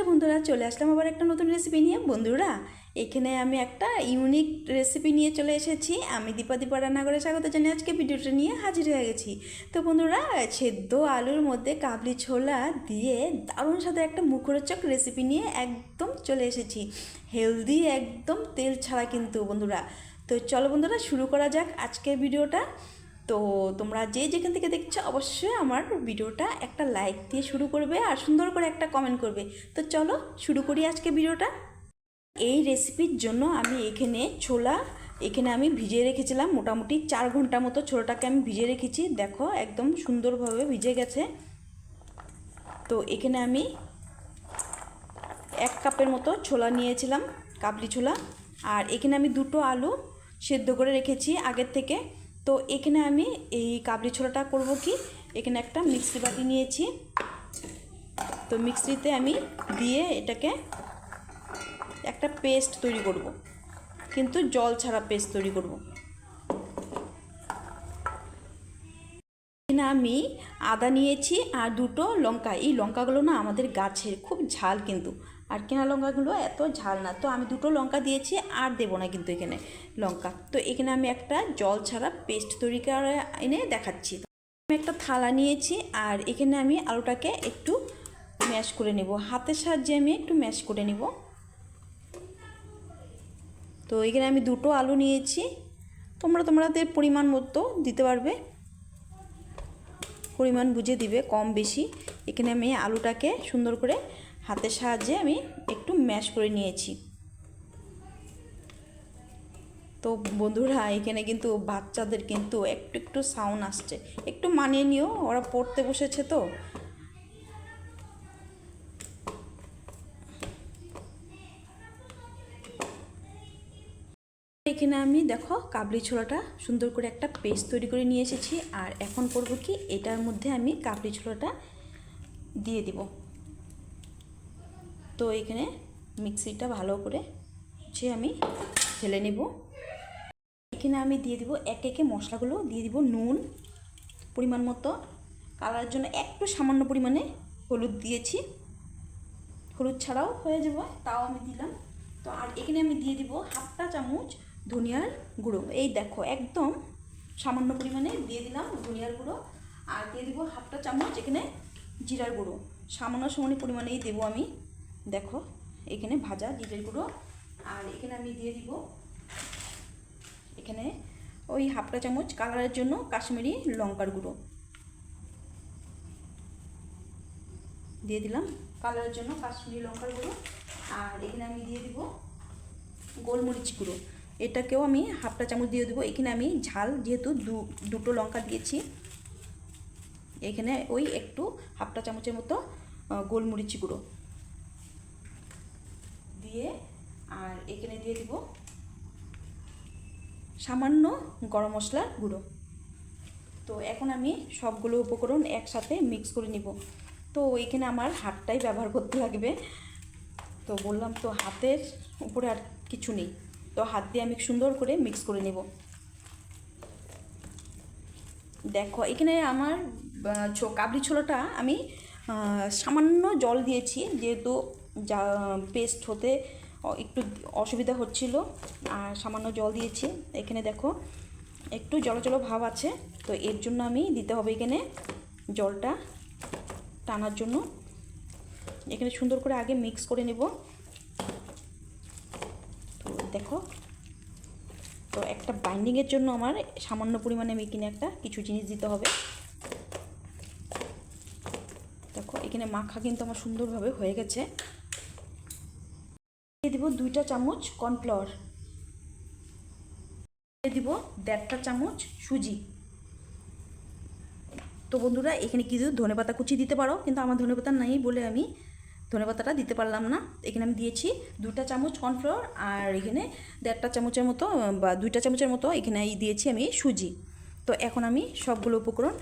নমস্কার বন্ধুরা, চলে আসলাম আবার একটা নতুন রেসিপি নিয়ে। বন্ধুরা, এখানে আমি একটা ইউনিক রেসিপি নিয়ে চলে এসেছি। আমি দীপা দীপা রান্নাঘরে স্বাগত জানিয়ে আজকে ভিডিওটা নিয়ে হাজির হয়ে গেছি। তো বন্ধুরা, সেদ্ধ আলুর মধ্যে কাবলি ছোলা দিয়ে দারুণ সাথে একটা মুখরোচক রেসিপি নিয়ে একদম চলে এসেছি। হেলদি একদম তেল ছাড়া কিন্তু বন্ধুরা। তো চলো বন্ধুরা, শুরু করা যাক আজকের ভিডিওটা। তো তোমরা যে যেখান থেকে দেখছ, অবশ্যই আমার ভিডিওটা একটা লাইক দিয়ে শুরু করবে আর সুন্দর করে একটা কমেন্ট করবে। তো চলো শুরু করি আজকে ভিডিওটা। এই রেসিপির জন্য আমি এখানে ছোলা, এখানে আমি ভিজিয়ে রেখেছিলাম। মোটামুটি চার ঘণ্টা মতো ছোলাটাকে আমি ভিজিয়ে রেখেছি। দেখো একদম সুন্দরভাবে ভিজে গেছে। তো এখানে আমি এক কাপের মতো ছোলা নিয়েছিলাম, কাবলি ছোলা। আর এখানে আমি দুটো আলু সেদ্ধ করে রেখেছি আগের থেকে। তো এখানে আমি এই কাবলি ছোলাটা করব কি? এখানে একটা মিক্সি বাটি নিয়েছি। তো মিক্সিতে আমি দিয়ে এটাকে একটা পেস্ট তৈরি করব। কিন্তু জল ছাড়া পেস্ট তৈরি করব। এখানে আমি আদা নিয়েছি আর দুটো লঙ্কা। এই লঙ্কাগুলো না আমাদের গাছের খুব ঝাল কিন্তু। আর কেনা লঙ্কাগুলো এত ঝাল না। তো আমি দুটো লঙ্কা দিয়েছি, আর দেবো না কিন্তু এখানে লঙ্কা। তো এখানে আমি একটা জল ছাড়া পেস্ট তৈরি করে এনে দেখাচ্ছি। আমি একটা থালা নিয়েছি, আর এখানে আমি আলুটাকে একটু ম্যাশ করে নেব। হাতের সাহায্যে আমি একটু ম্যাশ করে নেব। তো এখানে আমি দুটো আলু নিয়েছি। তোমরা তোমাদের পরিমাণ মতো দিতে পারবে। পরিমাণ বুঝে দিবে কম বেশি। এখানে আমি আলুটাকে সুন্দর করে হাতের সাহায্যে আমি একটু ম্যাশ করে নিয়েছি। তো বন্ধুরা, এখানে কিন্তু বাচ্চাদের কিন্তু একটু একটু সাউন্ড আসছে। একটু মানিয়ে নিও, ওরা পড়তে বসেছে তো। এখানে আমি দেখো কাবলি ছোলাটা সুন্দর করে একটা পেস্ট তৈরি করে নিয়ে এসেছি। আর এখন করব কি, এটার মধ্যে আমি কাবলি ছোলাটা দিয়ে দিব। তো এখানে মিক্সিটা ভালো করে হচ্ছে আমি ঢেলে নেব। এখানে আমি দিয়ে দিব এক একে মশলাগুলো, দিয়ে দিব নুন পরিমাণ মতো। কালারের জন্য একটু সামান্য পরিমাণে হলুদ দিয়েছি। হলুদ ছাড়াও হয়ে যাব, তাও আমি দিলাম। তো আর এখানে আমি দিয়ে দিব হাফটা চামচ ধনিয়ার গুঁড়ো। এই দেখো, একদম সামান্য পরিমাণে দিয়ে দিলাম ধনিয়ার গুঁড়ো। আর দিয়ে দিব হাফটা চামচ এখানে জিরার গুঁড়ো। সামান্য সামান্য পরিমাণেই দেবো আমি। দেখো, এখানে ভাজা জিরের গুঁড়ো, আর এখানে আমি দিয়ে দিব এখানে ওই হাফটা চামচ কালারের জন্য কাশ্মীরি লঙ্কার গুঁড়ো। দিয়ে দিলাম কালারের জন্য কাশ্মীরি লঙ্কার গুঁড়ো, আর এখানে আমি দিয়ে দিব গোলমরিচ গুঁড়ো। এটাকেও আমি হাফটা চামচ দিয়ে দেবো। এখানে আমি ঝাল যেহেতু দুটো লঙ্কা দিয়েছি, এখানে ওই একটু হাফটা চামচের মতো গোলমরিচ গুঁড়ো। দিয়ে আর এখানে দিয়ে দিব সামান্য গরম মশলার গুঁড়ো। তো এখন আমি সবগুলো উপকরণ একসাথে মিক্স করে নিব। তো এখানে আমার হাতটাই ব্যবহার করতে লাগবে। তো বললাম তো হাতের উপরে আর কিছু নেই। তো হাত দিয়ে আমি সুন্দর করে মিক্স করে নেব। দেখো, এখানে আমার কাবলি ছোলাটা আমি সামান্য জল দিয়েছি, যেহেতু যা পেস্ট হতে একটু অসুবিধা হচ্ছিল, আর সামান্য জল দিয়েছি। এখানে দেখো, একটু জলো জলো ভাব আছে, তো এর জন্য আমি দিতে হবে এখানে জলটা টানার জন্য। এখানে সুন্দর করে আগে মিক্স করে নেব। তো দেখো, তো একটা বাইন্ডিংয়ের জন্য আমার সামান্য পরিমাণে আমি এখানে একটা কিছু জিনিস দিতে হবে। দেখো, এখানে মাখা কিন্তু আমার সুন্দরভাবে হয়ে গেছে। দিয়ে দিব দুইটা চামচ কর্নফ্লাওয়ার। দিয়ে দিব দেড়টা চামচ সুজি। তো বন্ধুরা, এখানে কিছু ধনে পাতা কুচি দিতে পারো, কিন্তু আমার ধনে পাতা নাই বলে আমি ধনে পাতাটা দিতে পারলাম না। এখানে আমি দিয়েছি দুটা চামচ কর্নফ্লাওয়ার আর এখানে দেড়টা চামচের মতো, বা দুইটা চামচের মতো এখানে দিয়েছি আমি সুজি। তো এখন আমি সবগুলো উপকরণ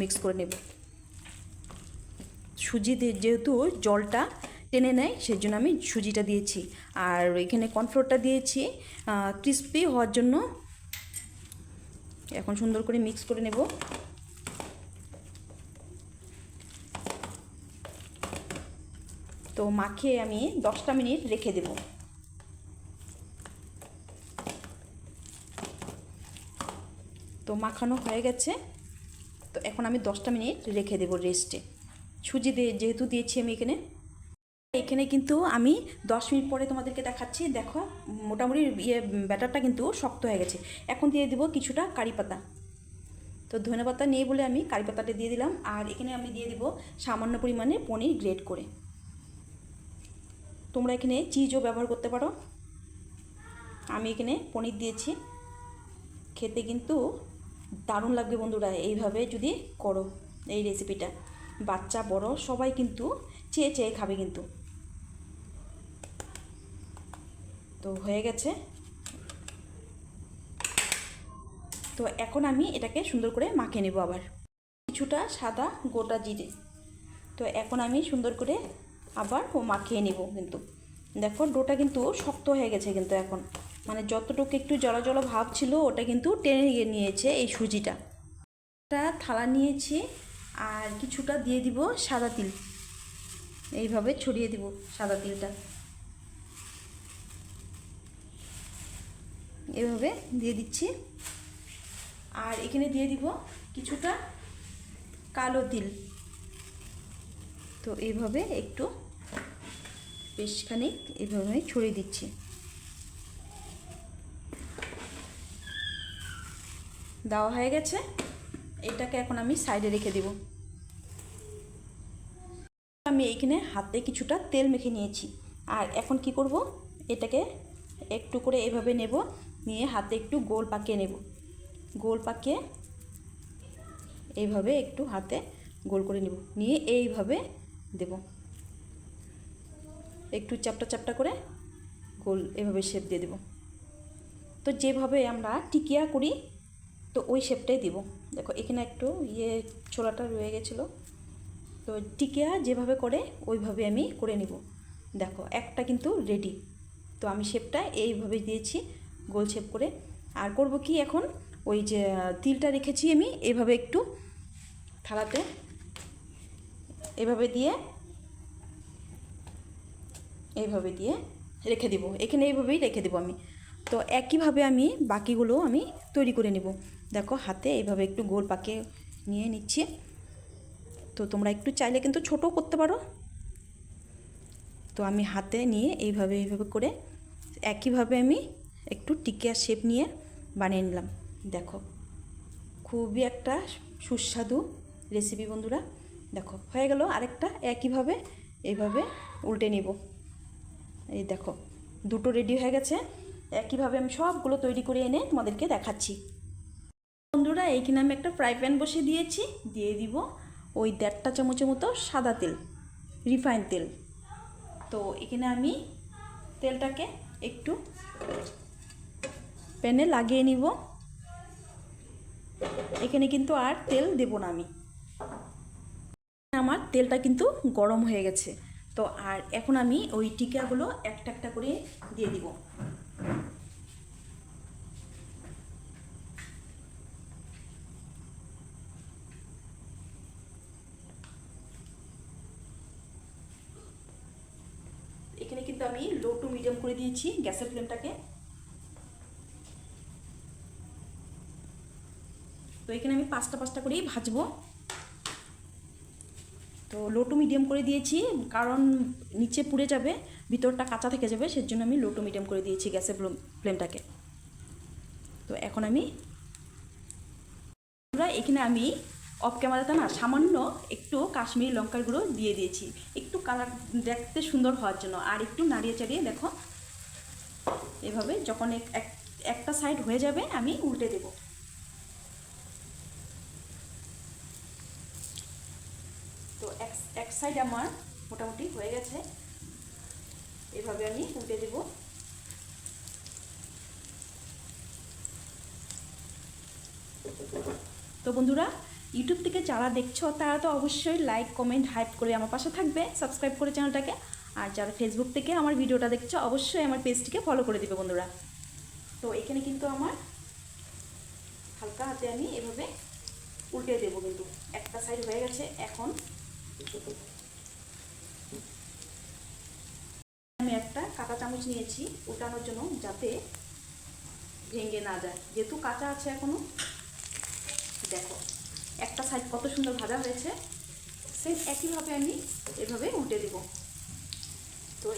মিক্স করে নেব। সুজি যেহেতু জলটা টেনে নেয় সেই জন্য আমি সুজিটা দিয়েছি। আর এখানে কর্নফ্লোরটা দিয়েছি ক্রিস্পি হওয়ার জন্য। এখন সুন্দর করে মিক্স করে নেব। তো মাখিয়ে আমি দশটা মিনিট রেখে দেব। তো মাখানো হয়ে গেছে। তো এখন আমি দশটা মিনিট রেখে দেবো রেস্টে সুজি দিয়ে যেহেতু দিয়েছি আমি এখানে এখানে কিন্তু আমি দশ মিনিট পরে তোমাদেরকে দেখাচ্ছি। দেখো, মোটামুটি ইয়ে ব্যাটারটা কিন্তু শক্ত হয়ে গেছে। এখন দিয়ে দেবো কিছুটা কারি পাতা। তো ধনে পাতা নিয়ে বলে আমি কারি পাতাটা দিয়ে দিলাম। আর এখানে আমি দিয়ে দিব সামান্য পরিমাণে পনির গ্রেট করে। তোমরা এখানে চিজও ব্যবহার করতে পারো। আমি এখানে পনির দিয়েছি। খেতে কিন্তু দারুণ লাগবে বন্ধুরা, এইভাবে যদি করো এই রেসিপিটা বাচ্চা, বড়, সবাই কিন্তু চেয়ে চেয়ে খাবে কিন্তু। তো হয়ে গেছে। তো এখন আমি এটাকে সুন্দর করে মাখিয়ে নেব আবার। কিছুটা সাদা গোটা জিরে। তো এখন আমি সুন্দর করে আবার ও মাখিয়ে নেব কিন্তু। দেখো ডোটা কিন্তু শক্ত হয়ে গেছে কিন্তু এখন। মানে যতটুকু একটু জলা জলা ভাব ছিল, ওটা কিন্তু টেনে নিয়েছে এই সুজিটা। একটা থালা নিয়েছি আর কিছুটা দিয়ে দিব সাদা তিল। এইভাবে ছড়িয়ে দিব সাদা তিলটা। এভাবে দিয়ে দিচ্ছি। আর এখানে দিয়ে দিব কিছুটা কালো তিল। তো এইভাবে একটু বেশ খানিক এইভাবে ছড়িয়ে দিচ্ছি। দেওয়া হয়ে গেছে। এটাকে এখন আমি সাইডে রেখে দেব। আমি এইখানে হাতে কিছুটা তেল মেখে নিয়েছি। আর এখন কি করব? এটাকে একটু করে এভাবে নেব। নিয়ে হাতে একটু গোল পাকিয়ে নেব। গোল পাকিয়ে এইভাবে একটু হাতে গোল করে নেব। নিয়ে এইভাবে দেব। একটু চাপটা চাপটা করে গোল এভাবে শেপ দিয়ে দেব। তো যেভাবে আমরা টিকিয়া করি, তো ওই শেপটাই দিব। দেখো, এখানে একটু ইয়ে ছোলাটা রয়ে গেছিল। তো টিকিয়া যেভাবে করে, ওইভাবে আমি করে নিব। দেখো, একটা কিন্তু রেডি তো আমি শেপটা এইভাবে দিয়েছি। গোল শেপ করে। আর করব কি এখন? ওই যে, তিলটা রেখেছি আমি এইভাবে একটু থালাতে। এভাবে দিয়ে এইভাবে দিয়ে রেখে দিব। এখানে এইভাবেই রেখে দেবো আমি। তো একইভাবে আমি বাকিগুলো আমি তৈরি করে নেব। দেখো, হাতে এইভাবে একটু গোল পাকে নিয়ে নিচ্ছি। তো তোমরা একটু চাইলে কিন্তু ছোটও করতে পারো। তো আমি হাতে নিয়ে এইভাবে এইভাবে করে একইভাবে আমি একটু টিকিয়া শেপ নিয়ে বানিয়ে নিলাম। দেখো, খুবই একটা সুস্বাদু রেসিপি বন্ধুরা। দেখো, হয়ে গেল আরেকটা, একইভাবে, এইভাবে উল্টে নিব। এই দেখো, দুটো রেডি হয়ে গেছে। একইভাবে আমি সবগুলো তৈরি করে এনে তোমাদেরকে দেখাচ্ছি। বন্ধুরা, এইখানে আমি একটা ফ্রাই প্যান বসিয়ে দিয়েছি। দিয়ে দিব ওই দেড়টা চামচের মতো সাদা তেল রিফাইন তেল। তো এখানে আমি তেলটাকে একটু প্যানে লাগিয়ে নিব। এখানে কিন্তু আর তেল দেব না আমি। আমার তেলটা কিন্তু গরম হয়ে গেছে। তো আর এখন আমি ওই টিকাগুলো একটা একটা করে দিয়ে দিব। এখানে কিন্তু আমি লো টু মিডিয়াম করে দিয়েছি গ্যাসের ফ্লেমটাকে। এখানে আমি পাঁচটা পাঁচটা করেই ভাজবো। তো লো টু মিডিয়াম করে দিয়েছি, কারণ নিচে পুড়ে যাবে, ভিতরটা কাঁচা থেকে যাবে, সেজন্য আমি লো টু মিডিয়াম করে দিয়েছি গ্যাসের ফ্লেমটাকে। তো এখন আমি এখানে আমি অফ ক্যামেরাতে না সামান্য একটু কাশ্মীরি লঙ্কার গুঁড়ো দিয়ে দিয়েছি। একটু কালার দেখতে সুন্দর হওয়ার জন্য। আর একটু নাড়িয়ে চাড়িয়ে দেখো। এভাবে যখন এক একটা সাইড হয়ে যাবে, আমি উল্টে দেব তো এক সাইড আমার মোটামুটি হয়ে গেছে। এভাবে আমি উল্টে দেব। তো বন্ধুরা ইউটিউব থেকে যারা দেখছ, তারা তো অবশ্যই লাইক কমেন্ট হাইপ করে আমার পাশে থাকবে সাবস্ক্রাইব করে চ্যানেলটাকে আর যারা ফেসবুক থেকে আমার ভিডিওটা দেখছ, অবশ্যই আমার পেজটিকে ফলো করে দিবে বন্ধুরা। তো এখানে কিন্তু আমার হালকা হাতে আমি এভাবে উল্টে দেবো কিন্তু। একটা সাইড হয়ে গেছে, এখন কাঁচামরিচ নিয়েছি, উল্টানোর জন্য যাতে ভেঙে না যায়। যেহেতু কাঁচা আছে এখনও, দেখো, একটা সাইড কত সুন্দর ভাজা হয়েছে। সেম একইভাবে আমি এভাবে উল্টে দেব। তো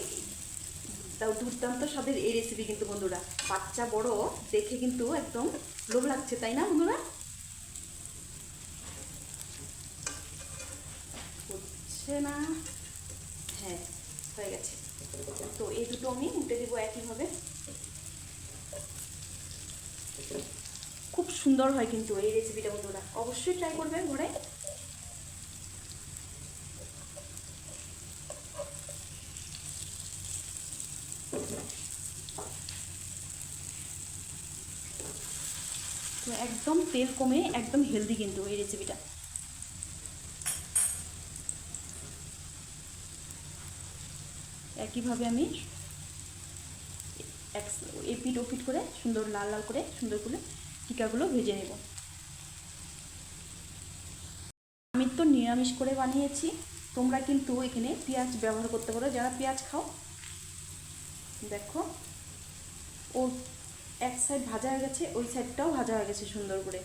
তাও দুর্দান্ত স্বাদের এই রেসিপি কিন্তু বন্ধুরা। বাচ্চা বড়, দেখে কিন্তু একদম লোভ লাগছে, তাই না বন্ধুরা? হচ্ছে না? হ্যাঁ হয়ে গেছে। তো এই দুটো আমি উল্টে দেবো একইভাবে। খুব সুন্দর হয় কিন্তু এই রেসিপিটা বন্ধুরা। অবশ্যই ট্রাই করবেন ঘরে। একদম তেল কমে একদম হেলদি কিন্তু এই রেসিপিটা একইভাবে আমি এক এপিট ওপিট করে সুন্দর লাল লাল করে সুন্দর করে টিকাগুলো ভেজে নেব। আমি তো নিরামিষ করে বানিয়েছি, তোমরা কিন্তু এখানে পেঁয়াজ ব্যবহার করতে পারো, যারা পেঁয়াজ খাও। দেখো, ও এক সাইড ভাজা হয়ে গেছে, ওই সাইডটাও ভাজা হয়ে গেছে সুন্দর করে।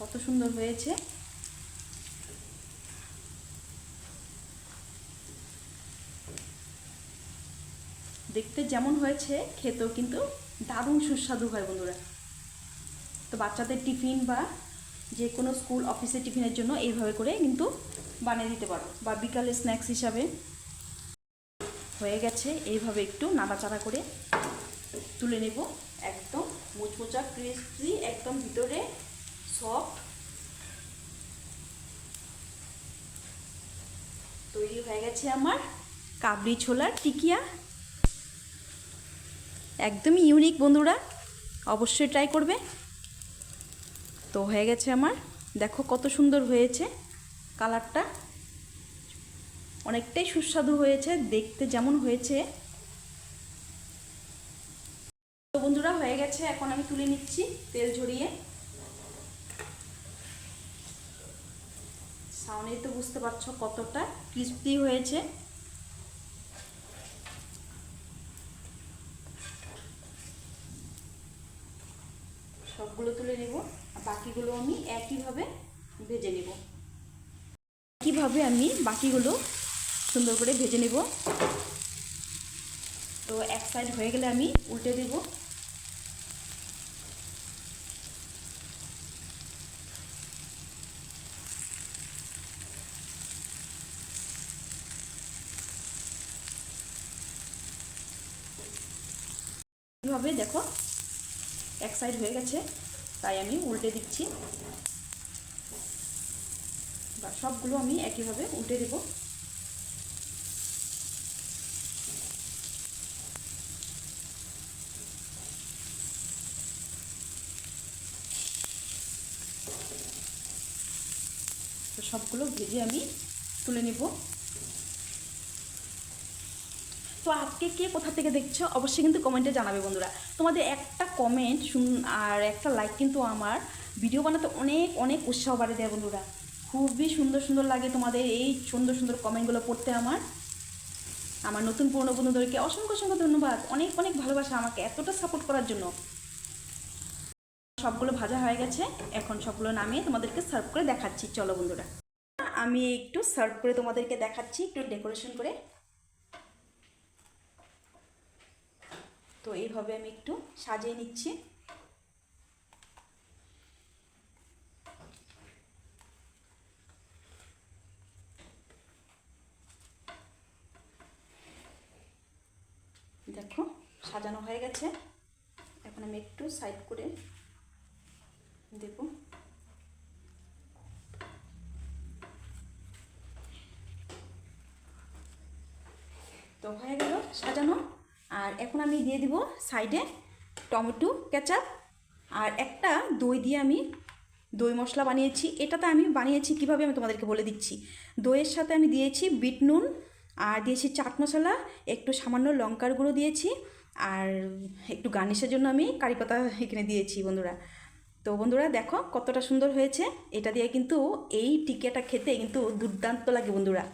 কত সুন্দর হয়েছে। দেখতে যেমন হয়েছে, খেতেও কিন্তু দারুণ সুস্বাদু হয় বন্ধুরা। তো বাচ্চাদের টিফিন বা যে কোনো স্কুল অফিসের টিফিনের জন্য এইভাবে করে কিন্তু বানিয়ে দিতে পারো বা বিকালে স্ন্যাক্স হিসাবে হয়ে গেছে, এইভাবে একটু নাড়াচাড়া করে তুলে নেব। একদম মুচমুচা ক্রিস্পি একদম ভিতরে সফট তৈরি হয়ে গেছে আমার কাবলি ছোলার টিকিয়া। একদমই ইউনিক বন্ধুরা, অবশ্যই ট্রাই করবে। তো হয়ে গেছে আমার। দেখো কত সুন্দর হয়েছে কালারটা অনেকটাই সুস্বাদু হয়েছে, দেখতে যেমন হয়েছে। তো বন্ধুরা, হয়ে গেছে, এখন আমি তুলে নিচ্ছি তেল ঝরিয়ে। সাউন্ডে তো বুঝতে পারছ কতটা ক্রিস্পি হয়েছে সবগুলো তুলে নেব আর বাকিগুলো আমি একইভাবে ভেজে নেব। একইভাবে আমি বাকিগুলো সুন্দর করে ভেজে নেব। তো এক সাইড হয়ে গেলে আমি উল্টে দেব। দেখো, এক সাইড হয়ে গেছে। তাই আমি উল্টে দিচ্ছি। বা সবগুলো আমি একইভাবে উল্টে দেব। সবগুলো ভেজে আমি তুলে নেব। তো আজকে কে কোথা থেকে দেখছ? অবশ্যই কিন্তু কমেন্টে জানাবে বন্ধুরা। তোমাদের একটা কমেন্ট শুন, আর একটা লাইক কিন্তু আমার ভিডিও বানাতে অনেক অনেক উৎসাহ বাড়িয়ে দেয় বন্ধুরা। খুবই সুন্দর সুন্দর লাগে তোমাদের এই সুন্দর সুন্দর কমেন্টগুলো পড়তে আমার। আমার নতুন পুরনো বন্ধুদেরকে অসংখ্য অসংখ্য ধন্যবাদ। অনেক অনেক ভালোবাসা আমাকে এতটা সাপোর্ট করার জন্য। সবগুলো ভাজা হয়ে গেছে, এখন সবগুলো নামিয়ে তোমাদেরকে সার্ভ করে দেখাচ্ছি। চলো বন্ধুরা। আমি একটু সার্ভ করে তোমাদেরকে দেখাচ্ছি, একটু ডেকোরেশন করে। তো এইভাবে আমি একটু সাজিয়ে নিচ্ছি। দেখো, সাজানো হয়ে গেছে। এখন আমি একটু সাইড করে দেব। তো হয়ে গেল সাজানো। আর এখন আমি দিয়ে দিব সাইডে টমেটো, কেচাপ আর একটা দই দিয়ে আমি দই মশলা বানিয়েছি। এটাতে আমি বানিয়েছি, কীভাবে আমি তোমাদেরকে বলে দিচ্ছি। দইয়ের সাথে আমি দিয়েছি বিট নুন আর দিয়েছি চাট মশলা, একটু সামান্য লঙ্কার গুঁড়ো দিয়েছি আর একটু গার্নিশের জন্য আমি কারি পাতা এখানে দিয়েছি বন্ধুরা। তো বন্ধুরা দেখো কতটা সুন্দর হয়েছে। এটা দিয়ে কিন্তু এই টিকিয়াটা খেতে কিন্তু দুর্দান্ত লাগে বন্ধুরা।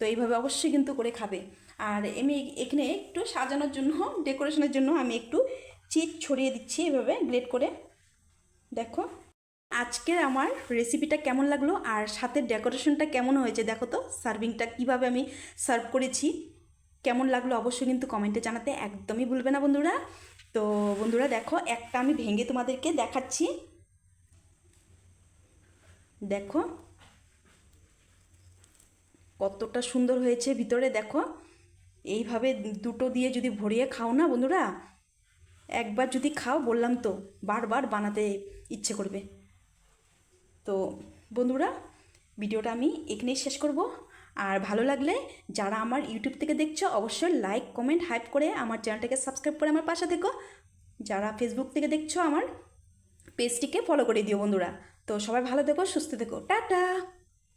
তো এইভাবে অবশ্যই কিন্তু করে খাবে। আর আমি এখানে একটু সাজানোর জন্য, ডেকোরেশনের জন্য আমি একটু চিট ছড়িয়ে দিচ্ছি এভাবে গ্লেড করে। দেখো, আজকের আমার রেসিপিটা কেমন লাগল আর সাথে ডেকোরেশনটা কেমন হয়েছে দেখো তো সার্ভিংটা কীভাবে আমি সার্ভ করেছি, কেমন লাগল অবশ্যই কিন্তু কমেন্টে জানাতে একদমই ভুলবে না বন্ধুরা। তো বন্ধুরা দেখো, একটা আমি ভেঙে তোমাদেরকে দেখাচ্ছি। দেখো, কতটা সুন্দর হয়েছে ভিতরে, দেখো। এইভাবে দুটো দিয়ে যদি ভরিয়ে খাও না বন্ধুরা? একবার যদি খাও, বললাম তো, বারবার বানাতে ইচ্ছে করবে। তো বন্ধুরা, ভিডিওটা আমি এখানেই শেষ করব। আর ভালো লাগলে যারা আমার ইউটিউব থেকে দেখছ, অবশ্যই লাইক, কমেন্ট, হাইপ করে আমার চ্যানেলটাকে সাবস্ক্রাইব করে আমার পাশে থেকো। যারা ফেসবুক থেকে দেখছ আমার পেজটিকে ফলো করে দিও বন্ধুরা। তো সবাই ভালো থেকো, সুস্থ থেকো। টাটা!